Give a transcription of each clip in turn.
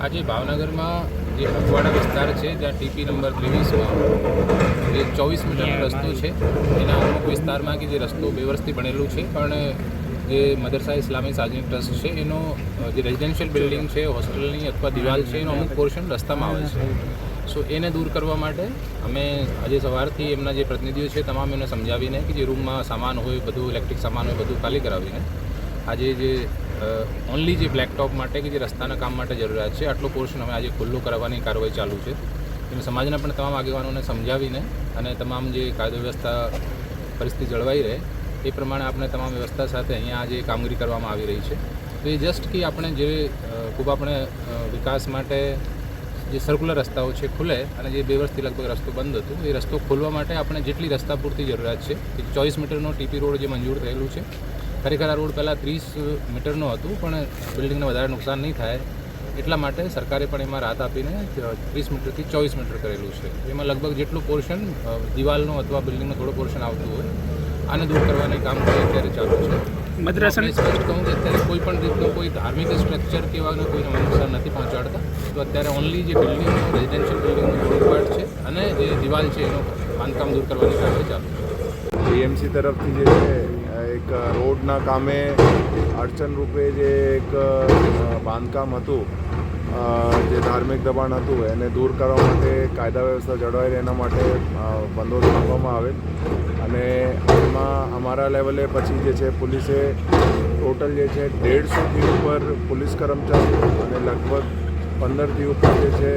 આજે ભાવનગરમાં જે અખવાડા વિસ્તાર છે જ્યાં ટીપી નંબર ત્રેવીસમાં જે ચોવીસ મીટરનો રસ્તો છે એના અમુક વિસ્તારમાં કે જે રસ્તો બે વર્ષથી બનેલું છે પણ જે મદરસા ઇસ્લામી સાજની ટ્રસ્ટ છે એનો જે રેઝિડેન્શિયલ બિલ્ડિંગ છે હોસ્ટેલની અથવા દિવાલ છે એનો અમુક પોર્શન રસ્તામાં આવે છે. સો એને દૂર કરવા માટે અમે આજે સવારથી એમના જે પ્રતિનિધિઓ છે તમામ એને સમજાવીને કે જે રૂમમાં સામાન હોય બધું ઇલેક્ટ્રિક સામાન હોય બધું ખાલી કરાવીને આજે જે ઓનલી જે બ્લેકટોપ માટે કે જે રસ્તાના કામ માટે જરૂરિયાત છે, આટલો પોર્શન અમે આજે ખુલ્લો કરાવવાની કાર્યવાહી ચાલુ છે. અને સમાજના પણ તમામ આગેવાનોને સમજાવીને અને તમામ જે કાયદો વ્યવસ્થા પરિસ્થિતિ જળવાઈ રહે, એ પ્રમાણે આપણે તમામ વ્યવસ્થા સાથે અહીંયા આજે કામગીરી કરવામાં આવી રહી છે. તો એ જસ્ટ કે આપણે જે ખૂબ આપણે વિકાસ માટે જે સર્ક્યુલર રસ્તાઓ છે ખુલે અને જે બે વર્ષથી લગભગ રસ્તો બંધ હતો, એ રસ્તો ખોલવા માટે આપણે જેટલી રસ્તા પૂરતી જરૂરિયાત છે કે ચોવીસ મીટરનો ટીપી રોડ જે મંજૂર થયેલું છે ખરેખર આ રોડ પહેલાં ત્રીસ મીટરનું હતું પણ બિલ્ડિંગને વધારે નુકસાન નહીં થાય. એટલા માટે સરકારે પણ એમાં રાહત આપીને ત્રીસ મીટરથી ચોવીસ મીટર કરેલું છે. એમાં લગભગ જેટલું પોર્શન દિવાલનો અથવા બિલ્ડિંગનું થોડું પોર્શન આવતું હોય આને દૂર કરવાની કામ અત્યારે ચાલુ છે. મદ્રાસા આપણે સ્પષ્ટ કહું કે અત્યારે કોઈ પણ રીતનું કોઈ ધાર્મિક સ્ટ્રક્ચર કે એવાને કોઈને નુકસાન નથી પહોંચાડતા. તો અત્યારે ઓનલી જે બિલ્ડિંગ રેઝિડેન્શિયલ બિલ્ડિંગનું થોડું પાર્ટ છે અને જે દિવાલ છે એનું બાંધકામ દૂર કરવાની કામ ચાલુ છે. બીએમસી તરફથી જે છે એક રોડના કામે અડચણ રૂપે જે એક બાંધકામ હતું જે ધાર્મિક દબાણ હતું, એને દૂર કરવા માટે કાયદા વ્યવસ્થા જળવાઈ એના માટે બંદોબસ્ત માંગવામાં આવે અને એમાં અમારા લેવલે પછી જે છે પોલીસે ટોટલ જે છે દેડસોથી ઉપર પોલીસ કર્મચારી અને લગભગ પંદરથી ઉપર જે છે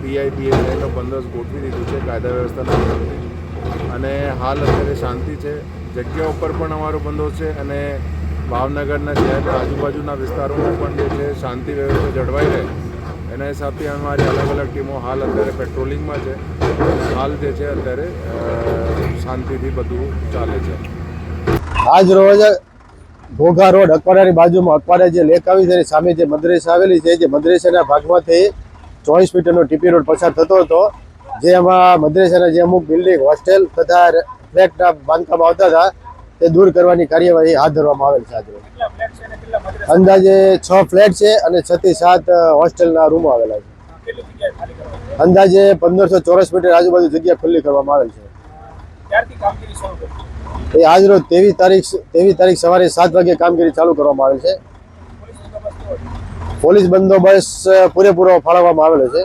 પીઆઈ પીએસઆઈનો બંદોબસ્ત ગોઠવી દીધું છે કાયદા વ્યવસ્થાના અને હાલ અત્યારે શાંતિ છે. જગ્યા ઉપર પણ અમારો બંદોબસ્ત છે અને ભાવનગરના શહેરના આજુબાજુના વિસ્તારોમાં પણ જે છે શાંતિ વ્યવસ્થા જળવાઈ રહે. એના હિસાબથી અમારી અલગ અલગ ટીમો હાલ અત્યારે પેટ્રોલિંગમાં છે. હાલ જે છે અત્યારે શાંતિથી બધું ચાલે છે. આજ રોજ ઘોઘા રોડ અકવાડાની બાજુમાં અકવાડા જે લેક આવી છે એની સામે જે મદ્રેસા આવેલી છે, જે મદ્રેસાના ભાગમાંથી ચોવીસ મીટરનો ટીપી રોડ પસાર થતો હતો. જે એમાં મદ્રેસાના જે અમુક બિલ્ડિંગ હોસ્ટેલ તથા ફ્લેટના બાંધકામ આવતા હતા તે દૂર કરવાની કાર્યવાહી હાથ ધરવામાં આવેલ છે આજે. ફ્લેટ અંદાજે છ ફ્લેટ છે અને છ થી સાત હોસ્ટેલના રૂમો આવેલા છે. અંદાજે પંદરસો ચોરસ મીટર આજુબાજુ જગ્યા ખુલ્લી કરવામાં આવેલ છે. એ આજ રોજ તેવીસ તારીખ તેવી તારીખ સવારે સાત વાગે કામગીરી ચાલુ કરવામાં કેવો છે? પોલીસ બંદોબસ્ત પૂરેપૂરો ફાળવવામાં આવેલો છે.